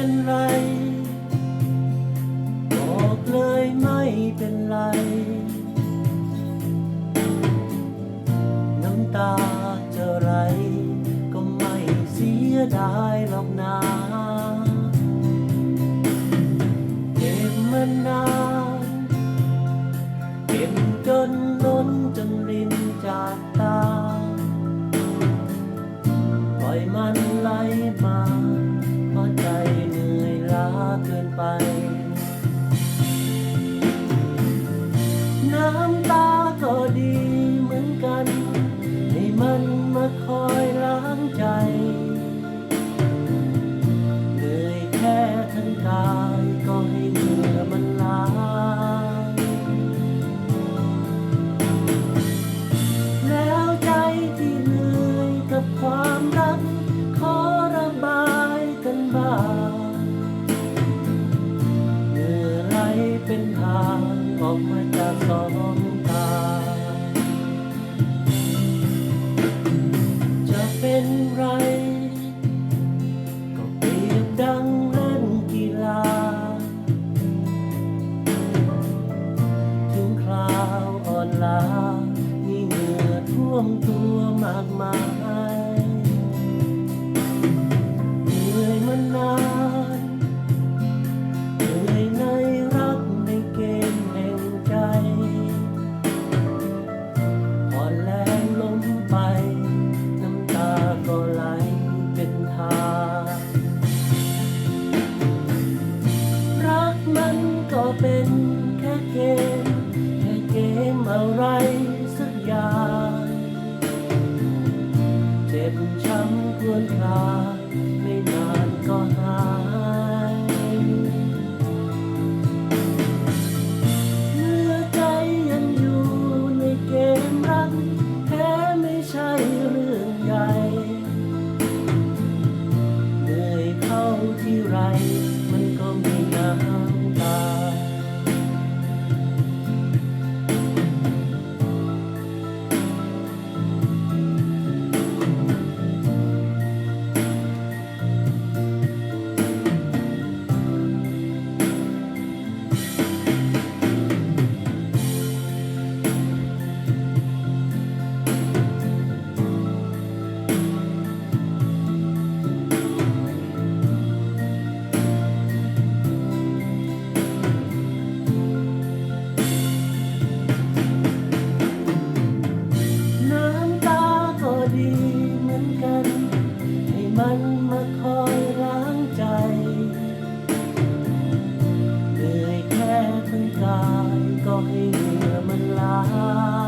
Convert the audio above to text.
็นไร บอกเลยไม่เป็นไร น้ำตาจะไหลก็ไม่เสียดายหรอกนา ไป เ love. กายก็ให้เหงื่อมันลา